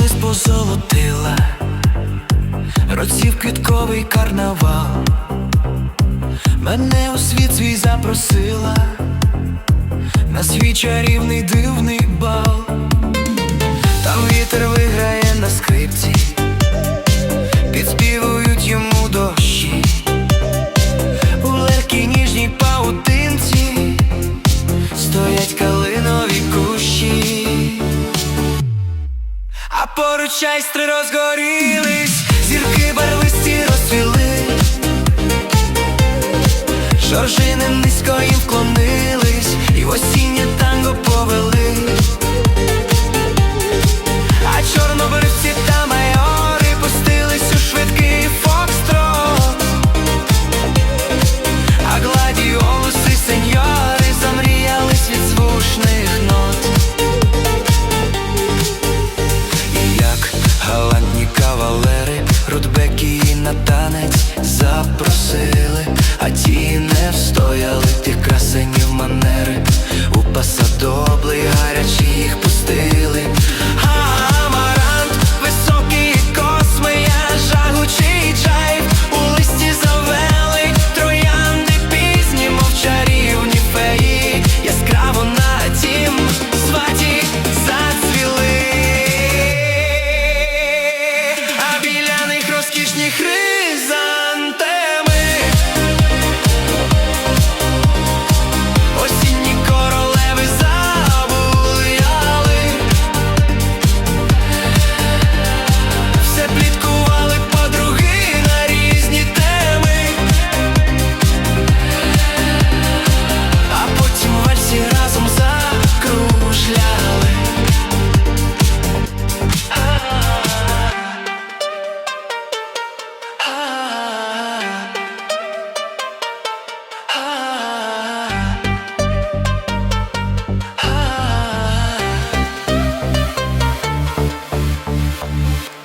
Лист позолотила, роців квітковий карнавал, мене у світ свій запросила, на свій чарівний дивний бал, поруч айстри розгорілись, зірки барвисті розцвіли, Жоржини низько їм вклонились, і в осіннє танець запросили, а ті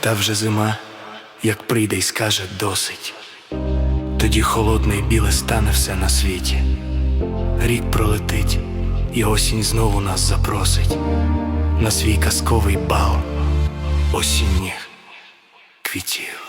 Та вже зима, як прийде й скаже досить. Тоді холодне й біле стане все на світі. Рік пролетить, і осінь знову нас запросить на свій казковий бал осінніх квітів.